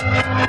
Вітаю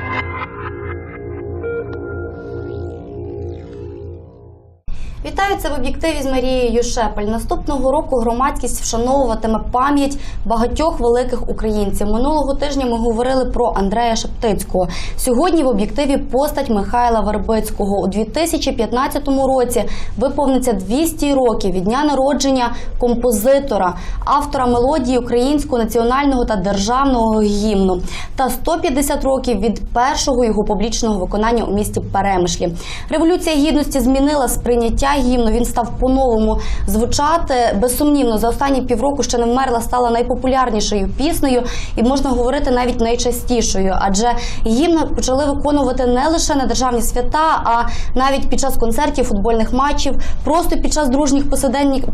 це в об'єктиві з Марією Шепель. Наступного року громадськість вшановуватиме пам'ять багатьох великих українців. Минулого тижня ми говорили про Андрея Шептицького. Сьогодні в об'єктиві постать Михайла Вербицького. У 2015 році виповниться 200 років від дня народження композитора, автора мелодії українського національного та державного гімну, та 150 років від першого його публічного виконання у місті Перемишлі. Революція гідності змінила сприйняття гімну. Він став по-новому звучати. Безсумнівно, за останні півроку ще не вмерла стала найпопулярнішою піснею і можна говорити навіть найчастішою. Адже гімн почали виконувати не лише на державні свята, а навіть під час концертів, футбольних матчів, просто під час дружніх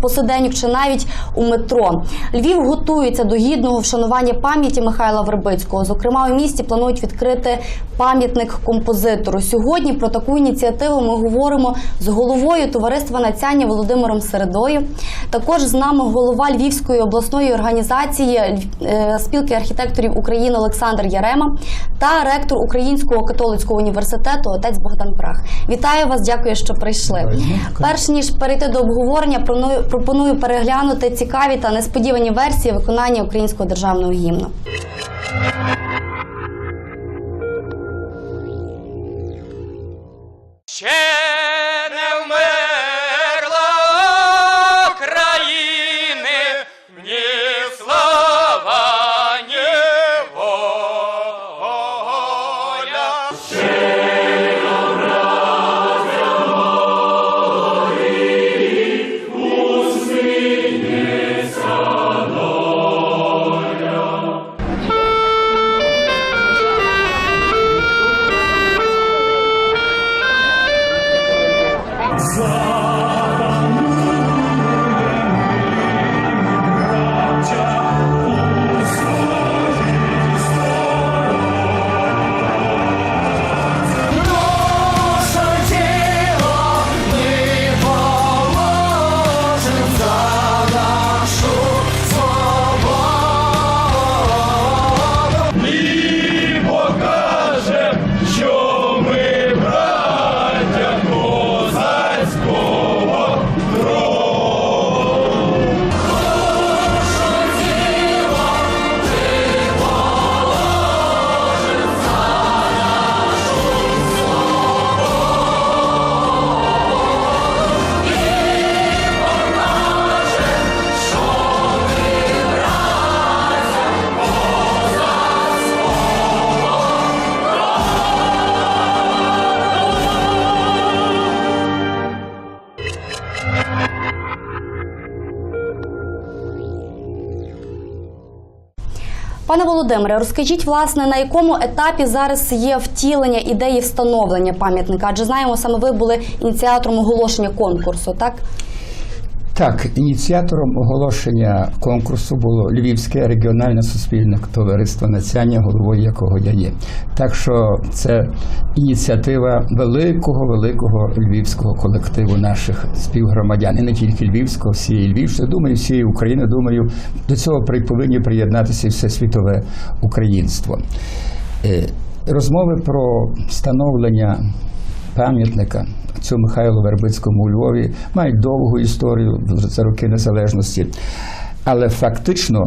посиденьок, чи навіть у метро. Львів готується до гідного вшанування пам'яті Михайла Вербицького. Зокрема, у місті планують відкрити пам'ятник композитору. Сьогодні про таку ініціативу ми говоримо з головою товариства Нацяння Володимиром Середою. Також з нами голова Львівської обласної організації е, спілки архітекторів України Олександр Ярема та ректор Українського католицького університету отець Богдан Прах. Вітаю вас, дякую, що прийшли. Перш ніж перейти до обговорення, пропоную переглянути цікаві та несподівані версії виконання українського державного гімну. Ще Володимире, розкажіть, власне, на якому етапі зараз є втілення ідеї встановлення пам'ятника? Адже знаємо, саме ви були ініціатором оголошення конкурсу, так? Так, ініціатором оголошення конкурсу було Львівське регіональне суспільне товариство Нацяння, головою якого я є. Так що це ініціатива великого, великого львівського колективу наших співгромадян, і не тільки львівського, всієї Львівщини, думаю, всієї України. Думаю, до цього повинні приєднатися і все світове українство. Е, Розмови про встановлення пам'ятника цьому Михайлу Вербицькому у Львові мають довгу історію за роки незалежності. Але фактично,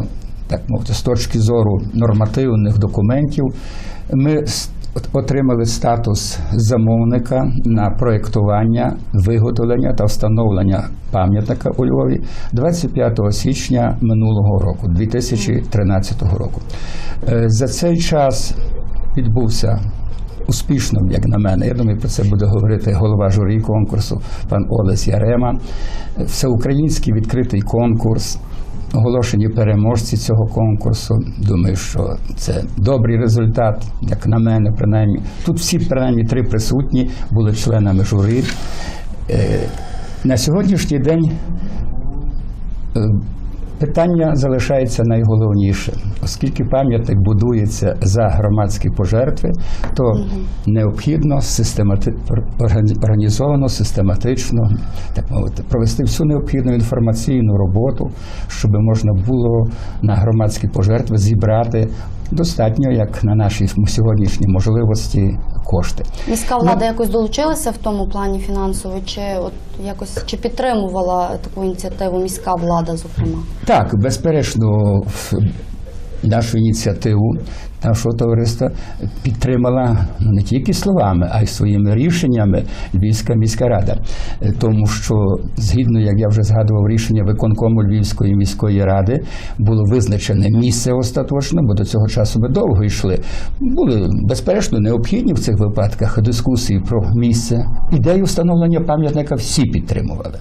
так мовити, з точки зору нормативних документів, ми отримали статус замовника на проєктування, виготовлення та встановлення пам'ятника у Львові 25 січня минулого року, 2013 року. Е, За цей час відбувся успішно, як на мене. Я думаю, про це буде говорити голова журі конкурсу, пан Олесь Ярема. Всеукраїнський відкритий конкурс. Оголошені переможці цього конкурсу. Думаю, що це добрий результат, як на мене, принаймні. Тут всі, принаймні, три присутні були членами журі. Е, На сьогоднішній день е, Питання залишається найголовніше, оскільки пам'ятник будується за громадські пожертви, то необхідно системати... органі- організовано, систематично, так мовити, провести всю необхідну інформаційну роботу, щоб можна було на громадські пожертви зібрати достатньо, як на наші сьогоднішні можливості, кошти. Міська влада якось долучилася в тому плані фінансово, чи от якось чи підтримувала таку ініціативу міська влада, зокрема? Так, безперечно, нашу ініціативу нашого товариства підтримала ну, не тільки словами, а й своїми рішеннями Львівська міська рада. Е, Тому що, згідно, як я вже згадував, рішення виконкому Львівської міської ради було визначене місце остаточно, бо до цього часу ми довго йшли. Були безперечно необхідні в цих випадках дискусії про місце. Ідею встановлення пам'ятника всі підтримували.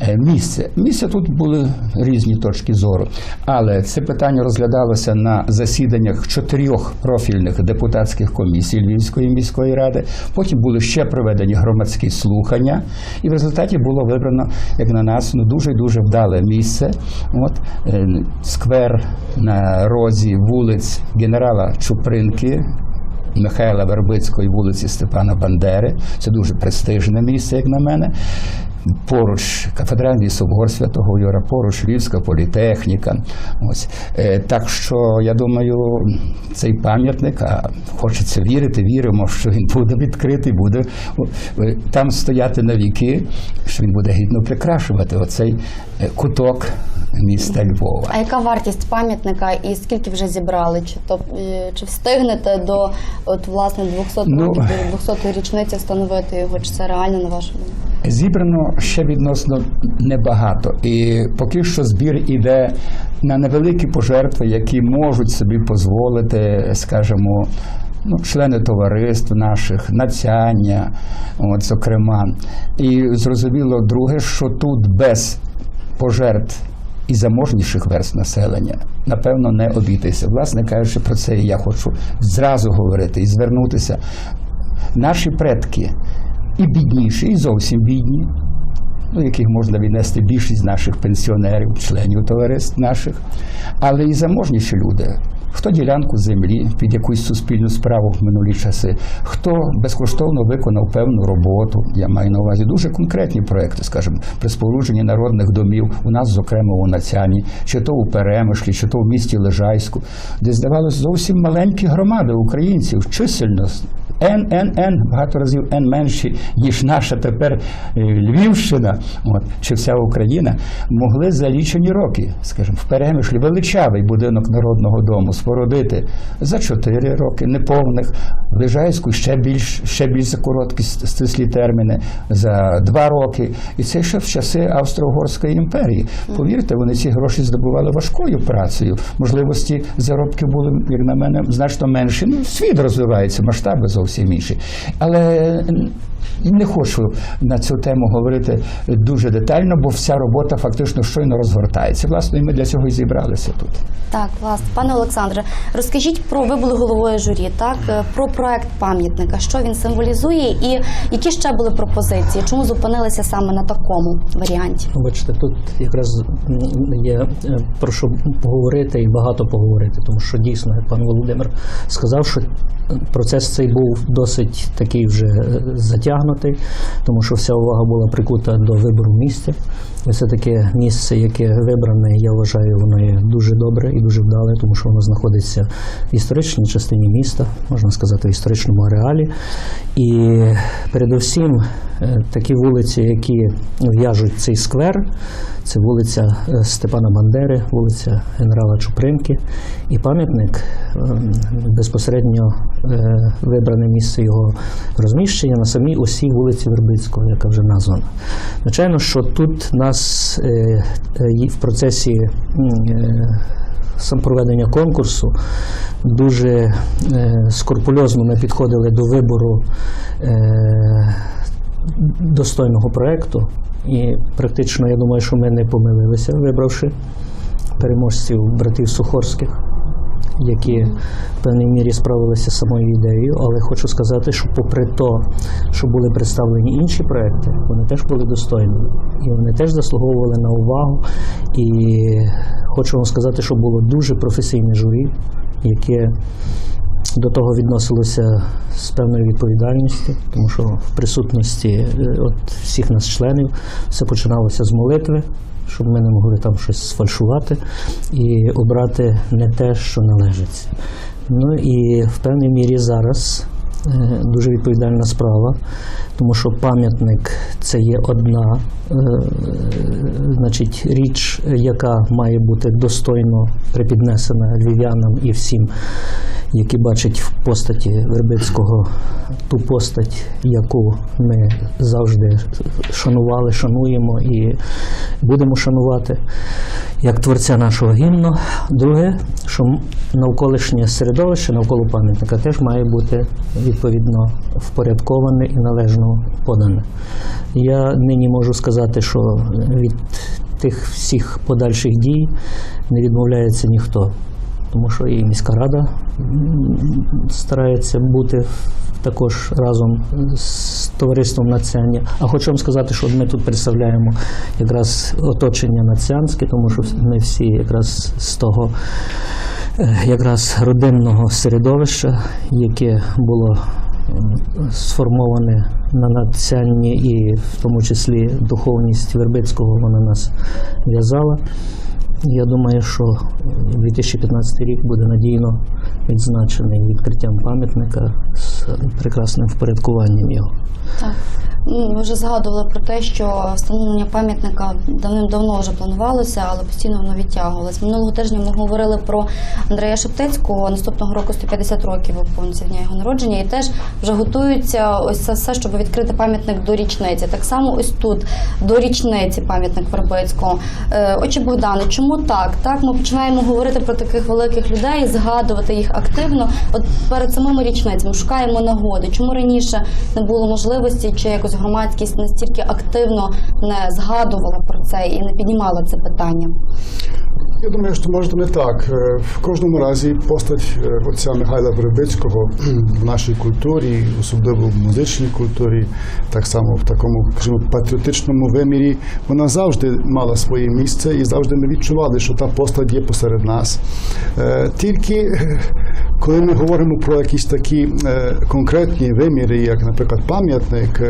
Е, Місце. Місце тут були різні точки зору, але це питання розглядалося на засіданнях чотирьох профільних депутатських комісій Львівської міської ради. Потім були ще проведені громадські слухання, і в результаті було вибрано, як на нас, ну дуже дуже вдале місце. От е, сквер на розі вулиць генерала Чупринки. Михайла Вербицького і вулиці Степана Бандери. Це дуже престижне місце, як на мене. Поруч кафедральний собор Святого Юра, поруч Львівська політехніка. Ось. Е, так що я думаю, цей пам'ятник, а хочеться вірити, віримо, що він буде відкритий, буде е, там стояти на віки, що він буде гідно прикрашувати оцей е, куток міста Львова. А яка вартість пам'ятника і скільки вже зібрали? Чи то чи встигнете до от власне 200 Ну. років до 200-ї річниці встановити його? Чи це реально на вашу думку? Зібрано ще відносно небагато, і поки що збір іде на невеликі пожертви, які можуть собі дозволити, скажімо, ну, члени товариств наших, нацяння, от, зокрема. І зрозуміло, друге, що тут без пожертв і заможніших верст населення, напевно, не обійтися. Власне кажучи, про це я хочу зразу говорити і звернутися. Наші предки і бідніші, і зовсім бідні, ну, яких можна віднести більшість наших пенсіонерів, членів товариств наших, але і заможніші люди. Хто ділянку землі під якусь суспільну справу в минулі часи, хто безкоштовно виконав певну роботу. Я маю на увазі дуже конкретні проекти, скажімо, при спорудженні народних домів у нас, зокрема, у Нацяні, чи то у Перемишлі, чи то в місті Лежайську, де здавалось зовсім маленькі громади українців, чисельно N, багато разів N менші, ніж наша тепер е, Львівщина, от, чи вся Україна, могли за лічені роки, скажімо, в Перемишлі величавий будинок народного дому спорудити за 4 роки, неповних, в Лежайську ще більш, ще більш за короткі стислі терміни, за 2 роки. І це ще в часи Австро-Угорської імперії. Повірте, вони ці гроші здобували важкою працею. Можливості заробки були, як на мене, значно менші. Ну, світ розвивається, масштаби зовсім інші. Але м, не хочу на цю тему говорити дуже детально, бо вся робота фактично щойно розгортається. Власне, і ми для цього і зібралися тут. Так, власне, пане Олександре, розкажіть про ви були головою журі, так е, про проект пам'ятника, що він символізує, і які ще були пропозиції? Чому зупинилися саме на такому варіанті? Бачите, тут якраз є е, про що поговорити і багато поговорити, тому що дійсно, пан Володимир сказав, що процес цей був досить такий вже е, затягнутий, тому що вся увага була прикута до вибору місця. І все таке місце, яке вибране, я вважаю, воно є дуже добре і дуже вдале, тому що воно знаходиться в історичній частині міста, можна сказати, в історичному ареалі. І передусім е, такі вулиці, які в'яжуть цей сквер, це вулиця е, Степана Бандери, вулиця генерала Чупринки. І пам'ятник ем, безпосередньо е, вибране місце його розміщення на самій осі вулиці Вербицького, яка вже названа. Звичайно, що тут нас е, е, в процесі е, проведення конкурсу дуже скрупульозно ми підходили до вибору достойного проєкту. І практично я думаю, що ми не помилилися, вибравши переможців братів Сухорських, які в певній мірі справилися з самою ідеєю. Але хочу сказати, що попри то, що були представлені інші проекти, вони теж були достойними. І вони теж заслуговували на увагу. І хочу вам сказати, що було дуже професійне журі, яке до того відносилося з певною відповідальністю, тому що в присутності е, от всіх нас членів все починалося з молитви, щоб ми не могли там щось сфальшувати і обрати не те, що належить. Ну і в певній мірі зараз е, дуже відповідальна справа, тому що пам'ятник це є одна е, значить, річ, яка має бути достойно припіднесена львів'янам і всім, які бачать в постаті Вербицького ту постать, яку ми завжди шанували, шануємо і будемо шанувати як творця нашого гімну. Друге, що навколишнє середовище навколо пам'ятника теж має бути відповідно впорядковане і належно подане. Я нині можу сказати, що від тих всіх подальших дій не відмовляється ніхто. Тому що і міська рада старається бути також разом з товариством нацяння. А хочу вам сказати, що ми тут представляємо якраз оточення націанське, тому що ми всі якраз з того е, якраз родинного середовища, яке було сформоване на націанні і в тому числі духовність Вербицького вона нас в'язала. Я думаю, що 2015 рік буде надійно відзначений відкриттям пам'ятника прекрасним впорядкуванням його. Так. Ну, Ви вже згадували про те, що встановлення пам'ятника давним-давно вже планувалося, але постійно воно відтягувалось. Минулого тижня ми говорили про Андрея Шептицького. Наступного року 150 років виповниться дня його народження, і теж вже готуються ось це все, щоб відкрити пам'ятник до річниці. Так само ось тут до річниці пам'ятник Вербицького. Е, Отче Богдане, чому так? Так, ми починаємо говорити про таких великих людей, згадувати їх активно. От перед самими річницями шукаємо нагоди. Чому раніше не було можливості, чи якось громадськість настільки активно не згадувала про це і не піднімала це питання? Я думаю, що може не так. Е, В кожному разі постать е, отця Михайла Вербицького в нашій культурі, особливо в музичній культурі, так само в такому скажімо, патріотичному вимірі, вона завжди мала своє місце і завжди ми відчували, що та постать є посеред нас. Е, Тільки коли ми говоримо про якісь такі конкретні виміри, як, наприклад, пам'ятник,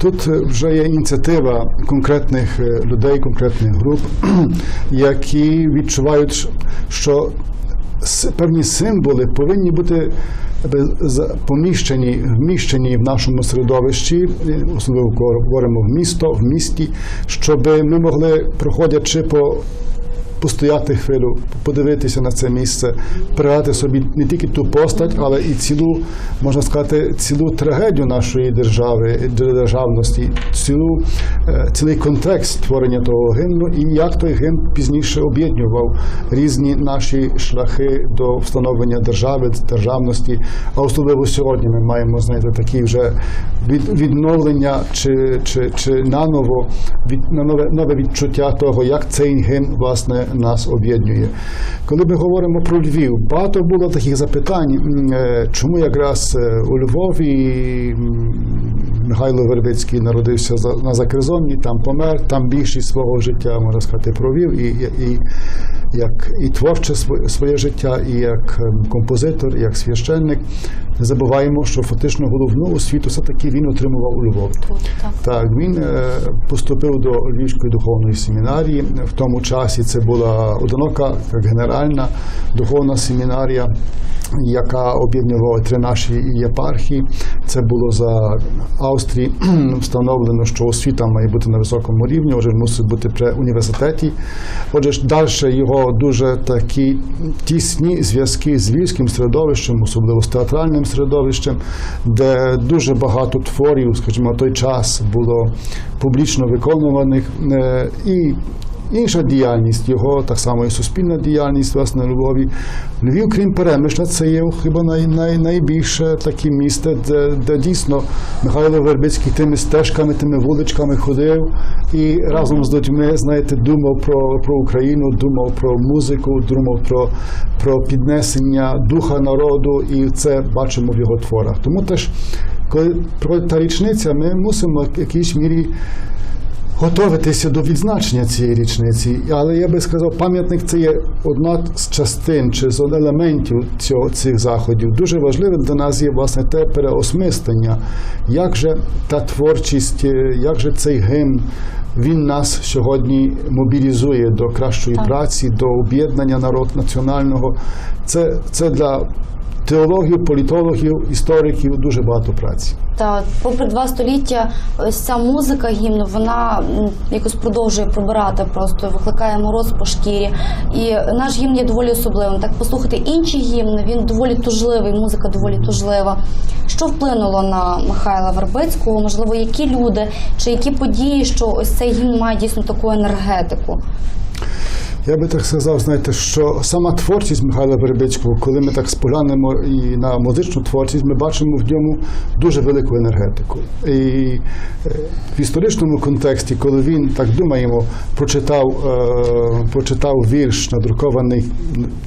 тут вже є ініціатива конкретних людей, конкретних груп, які відчувають, що певні символи повинні бути якби, поміщені, вміщені в нашому середовищі, е, особливо говоримо в місто, в місті, щоб ми могли, проходячи по постояти хвилю, подивитися на це місце, пригадати собі не тільки ту постать, але і цілу, можна сказати, цілу трагедію нашої держави, державності, цілу, е, цілий контекст створення того гімну і як той гімн пізніше об'єднував різні наші шляхи до встановлення держави, державності. А особливо сьогодні ми маємо знаєте, такі вже від, відновлення чи, чи, чи наново від, на нове, нове відчуття того, як цей гімн власне нас об'єднує. Коли ми говоримо про Львів, багато було таких запитань, е, чому якраз е, у Львові Михайло Вербицький народився на Закризонні, там помер, там більшість свого життя, можна сказати, провів і, і, як і творче своє, своє життя, і як ем, композитор, і як священник. Не забуваємо, що фактично головну освіту все-таки він отримував у Львові. Так. Так, він е, поступив до Львівської духовної семінарії. В тому часі це була одинока генеральна духовна семінарія, яка об'єднувала три наші єпархії. Це було за Австрії встановлено, що освіта має бути на високому рівні, отже, мусить бути при університеті. Отже, далі його дуже такі тісні зв'язки з львівським середовищем, особливо з театральним середовищем, де дуже багато творів, скажімо, на той час було публічно виконуваних. Е, І інша діяльність його, так само і суспільна діяльність власне Львові. Львів, крім Перемишля, це є хіба най, най, найбільше таке місце, де, де дійсно Михайло Вербицький тими стежками, тими вуличками ходив і разом з людьми, знаєте, думав про, про Україну, думав про музику, думав про, про піднесення духа народу, і це бачимо в його творах. Тому теж, коли проходить та річниця, ми мусимо в якійсь мірі готуватися до відзначення цієї річниці. Але я би сказав, пам'ятник це є одна з частин чи з елементів цього, цих заходів. Дуже важливим для нас є власне те переосмислення, як же та творчість, е, як же цей гімн. Він нас сьогодні мобілізує до кращої Так. праці, до об'єднання народ національного. Це, це для теологів, політологів, істориків дуже багато праці. Та попри два століття, ось ця музика гімну, вона якось продовжує пробирати, просто викликає мороз по шкірі. І наш гімн є доволі особливим. Так послухати інші гімни, він доволі тужливий, музика доволі тужлива. Що вплинуло на Михайла Вербицького? Можливо, які люди чи які події, що ось цей гімн має дійсно таку енергетику? Я би так сказав, знаєте, що сама творчість Михайла Вербицького, коли ми так споглянемо і на музичну творчість, ми бачимо в ньому дуже велику енергетику. І е, в історичному контексті, коли він, так думаємо, прочитав, е, прочитав вірш, надрукований,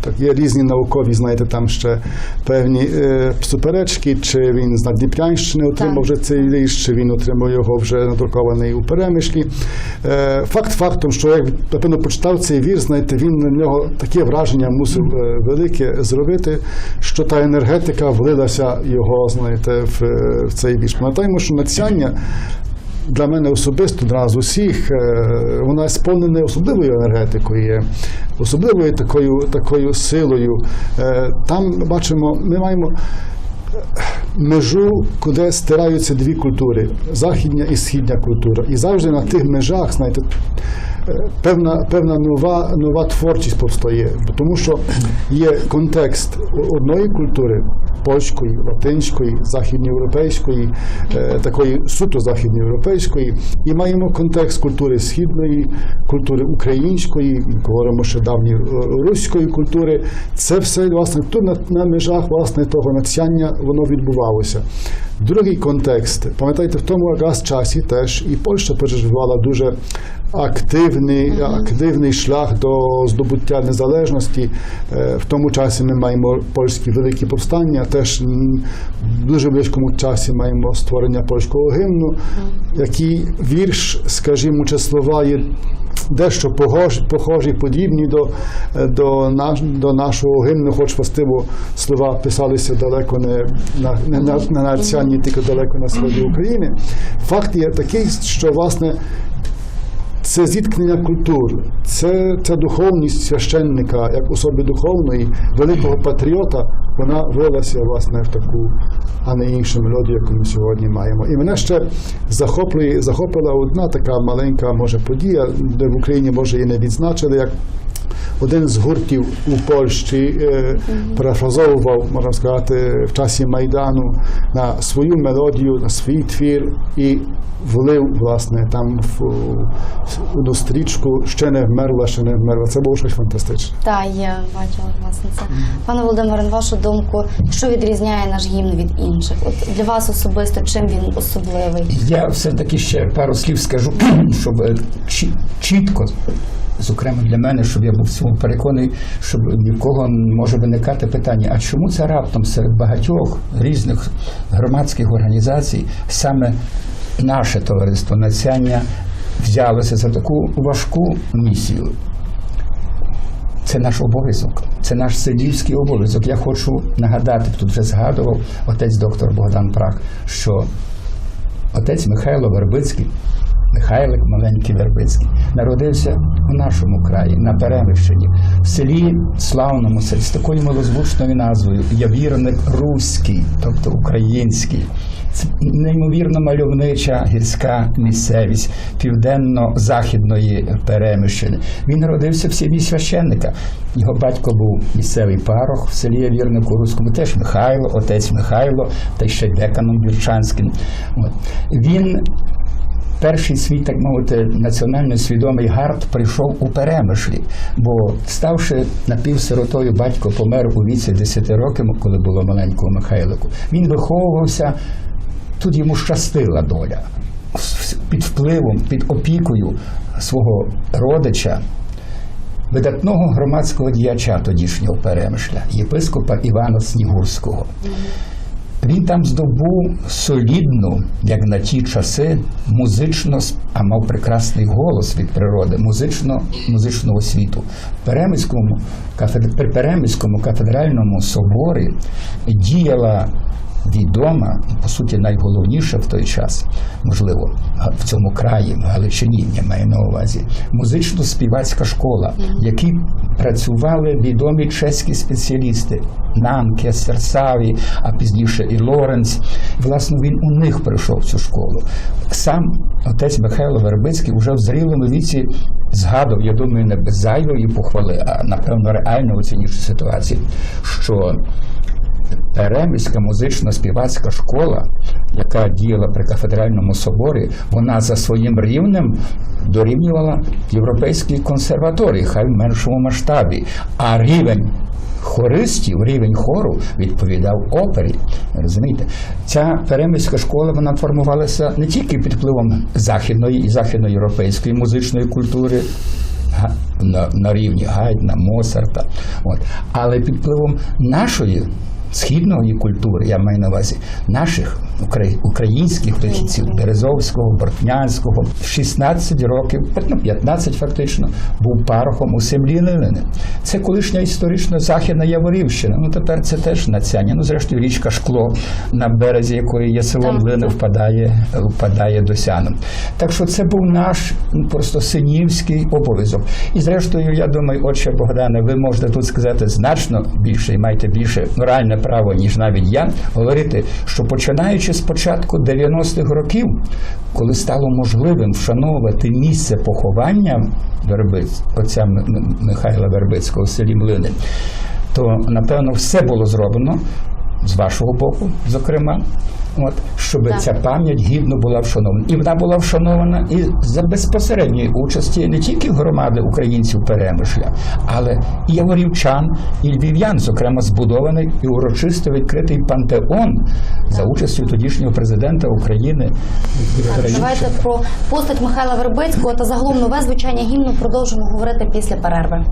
так є різні наукові, знаєте, там ще певні е, суперечки, чи він з Надніпрянщини отримав Так. вже цей вірш, чи він отримав його вже надрукований у перемишлі. Факт фактом, що як напевно почитав цей вірш, знаєте, він на нього таке враження мусив е, велике зробити, що та енергетика влилася його, знаєте, в, е, в цей вірш. Пам'ятаємо, що надсяння. Для мене особисто для нас усіх е, вона сповнена особливою енергетикою, особливою такою, такою силою. Там бачимо, ми маємо межу, куди стираються дві культури західня і східня культура. І завжди на тих межах, знаєте, певна, певна нова, нова творчість повстає. Тому що є контекст одної культури. Польської, латинської, західноєвропейської, е, такої суто західноєвропейської, і маємо контекст культури східної, культури української, говоримо ще давньої е, руської культури. Це все власне тут на, на межах власне того надсяння воно відбувалося. Другий контекст, пам'ятаєте, в тому якраз часі теж і Польща переживала дуже активний, активний шлях до здобуття незалежності. Е, В тому часі ми маємо польські великі повстання, теж в дуже близькому часі маємо створення польського гімну, який вірш, скажімо, чи слова є дещо похожі, похожі подібні до, е, до, наш, до нашого гімну, хоч властиво слова писалися далеко не на, не на, на навчанні, тільки далеко на сході України. Факт є такий, що власне це зіткнення культур, це ця духовність священника як особи духовної, великого патріота, вона вилася власне в таку, а не іншу мелодію, яку ми сьогодні маємо. І мене ще захоплює, захопила одна така маленька може подія, де в Україні може і не відзначили, як один з гуртів у Польщі е, перефразовував, можна сказати, в часі Майдану на свою мелодію, на свій твір і влив, власне, там в, в одну стрічку ще не вмерла, ще не вмерла. Це було щось фантастичне. Та я бачила власне це. Пане Володимире, на вашу думку, що відрізняє наш гімн від інших? От для вас особисто чим він особливий? Я все-таки ще пару слів скажу, щоб е, чітко, зокрема для мене, щоб я був в цьому переконаний, щоб ні в кого може виникати питання, а чому це раптом серед багатьох різних громадських організацій саме наше товариство Нацяння взялося за таку важку місію? Це наш обов'язок, це наш сидівський обов'язок. Я хочу нагадати, тут вже згадував отець доктор Богдан Прах, що отець Михайло Вербицький, Михайлик маленький Вербицький, народився у нашому краї, на Перемищині, в селі славному з такою малозвучною назвою Явірник Руський, тобто український. Це неймовірно мальовнича гірська місцевість південно-західної Перемищини. Він народився в сім'ї священника. Його батько був місцевий парох в селі Явірнику Руському, теж Михайло, отець Михайло, та ще деканом Вірчанським. От. Він перший свій, так мовити, національно свідомий гард прийшов у перемишлі, бо ставши напівсиротою, батько помер у віці 10 років, коли було маленького Михайлику. Він виховувався, тут йому щастила доля. Під впливом, під опікою свого родича, видатного громадського діяча тодішнього перемишля, єпископа Івана Снігурського. Він там здобув солідну, як на ті часи, музично, а мав прекрасний голос від природи, музично, музичну освіту. В Перемиському, при Перемиському кафедральному соборі діяла відома, по суті, найголовніша в той час, можливо, в цьому краї, в Галичині, я маю на увазі, музично-співацька школа, в якій працювали відомі чеські спеціалісти Нанке, Серсаві, а пізніше і Лоренц. Власне, він у них прийшов в цю школу. Сам отець Михайло Вербицький вже в зрілому віці згадував, я думаю, не без зайвої похвали, а напевно реально оцінюючи ситуацію, що Переміська музично-співацька школа, яка діяла при кафедральному соборі, вона за своїм рівнем дорівнювала європейській консерваторії, хай в меншому масштабі. А рівень хористів, рівень хору відповідав опері. Розумієте, ця переміська школа вона формувалася не тільки під впливом західної і західноєвропейської музичної культури, на, на рівні Гайдна, Моцарта, от. але під впливом нашої східної культури, я маю на увазі, наших українських фахівців, Березовського, Бортнянського, в 16 років, ну, 15 фактично, був парохом у землі Лилини. Це колишня історично західна Яворівщина. Ну тепер це теж нацяння. Ну, зрештою, річка Шкло, на березі якої є село Так, Млини, впадає, впадає до сяну. Так що це був наш ну, просто синівський обов'язок. І зрештою, я думаю, отче Богдане, ви можете тут сказати значно більше і маєте більше моральне право, ніж навіть я, говорити, що починаючи з початку 90-х років, коли стало можливим вшановувати місце поховання Вербиць, отця Михайла Вербицького в селі Млини, то напевно все було зроблено з вашого боку, зокрема, от, щоб Так. ця пам'ять гідно була вшанована. І вона була вшанована і за безпосередньої участі не тільки громади українців Перемишля, але і яворівчан, і львів'ян, зокрема, збудований і урочисто відкритий пантеон за участю тодішнього президента України. Так, давайте про постать Михайла Вербицького та загалом нове звучання гімну продовжимо говорити після перерви.